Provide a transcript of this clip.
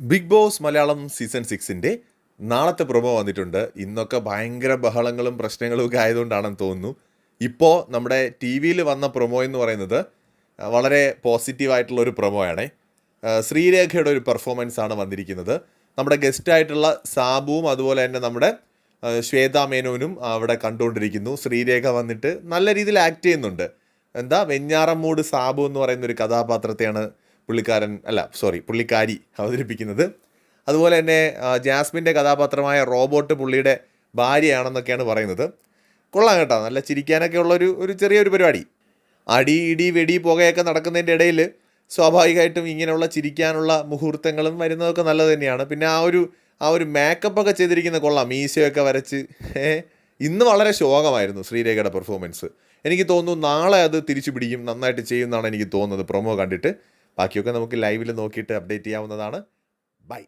Big boss Malayalam season സിക്സിന്റെ നാളത്തെ promo വന്നിട്ടുണ്ട്. ഇന്നൊക്കെ ഭയങ്കര ബഹളങ്ങളും പ്രശ്നങ്ങളും ഒക്കെ ആയതുകൊണ്ടാണെന്ന് തോന്നുന്നു. ഇപ്പോൾ നമ്മുടെ ടി വിയിൽ വന്ന പ്രൊമോ എന്ന് പറയുന്നത് വളരെ പോസിറ്റീവായിട്ടുള്ള ഒരു പ്രൊമോയാണ് ശ്രീരേഖയുടെ ഒരു പെർഫോമൻസ് ആണ് വന്നിരിക്കുന്നത്. നമ്മുടെ ഗസ്റ്റായിട്ടുള്ള സാബുവും അതുപോലെ തന്നെ നമ്മുടെ ശ്വേതാ മേനോനും അവിടെ കണ്ടുകൊണ്ടിരിക്കുന്നു. ശ്രീരേഖ വന്നിട്ട് നല്ല രീതിയിൽ ആക്ട് ചെയ്യുന്നുണ്ട്. എന്താ വെഞ്ഞാറമ്മൂട് സാബു എന്ന് പറയുന്ന ഒരു കഥാപാത്രത്തെയാണ് പുള്ളിക്കാരൻ അല്ല സോറി പുള്ളിക്കാരി അവതരിപ്പിക്കുന്നത്. അതുപോലെ തന്നെ ജാസ്മിന്റെ കഥാപാത്രമായ റോബോട്ട് പുള്ളിയുടെ ഭാര്യയാണെന്നൊക്കെയാണ് പറയുന്നത്. കൊള്ളാം കേട്ടോ നല്ല ചിരിക്കാനൊക്കെ ഉള്ളൊരു ഒരു ചെറിയൊരു പരിപാടി. അടി ഇടി വെടി പുകയൊക്കെ നടക്കുന്നതിന്റെ ഇടയിൽ സ്വാഭാവികമായിട്ടും ഇങ്ങനെയുള്ള ചിരിക്കാനുള്ള മുഹൂർത്തങ്ങളും വരുന്നതൊക്കെ നല്ലത് തന്നെയാണ്. പിന്നെ ആ ഒരു ആ ഒരു മേക്കപ്പ് ഒക്കെ ചെയ്തിരിക്കുന്ന കൊള്ളാം മീശയൊക്കെ വരച്ച്. ഇന്ന് വളരെ ശോകമായിരുന്നു ശ്രീരേഖയുടെ പെർഫോമൻസ് എനിക്ക് തോന്നുന്നു നാളെ അത് തിരിച്ചു പിടിക്കും നന്നായിട്ട് ചെയ്യുമെന്നാണ് എനിക്ക് തോന്നുന്നത് പ്രൊമോ കണ്ടിട്ട്. ബാക്കിയൊക്കെ നമുക്ക് ലൈവിൽ നോക്കിയിട്ട് അപ്ഡേറ്റ് ചെയ്യാവുന്നതാണ്. ബൈ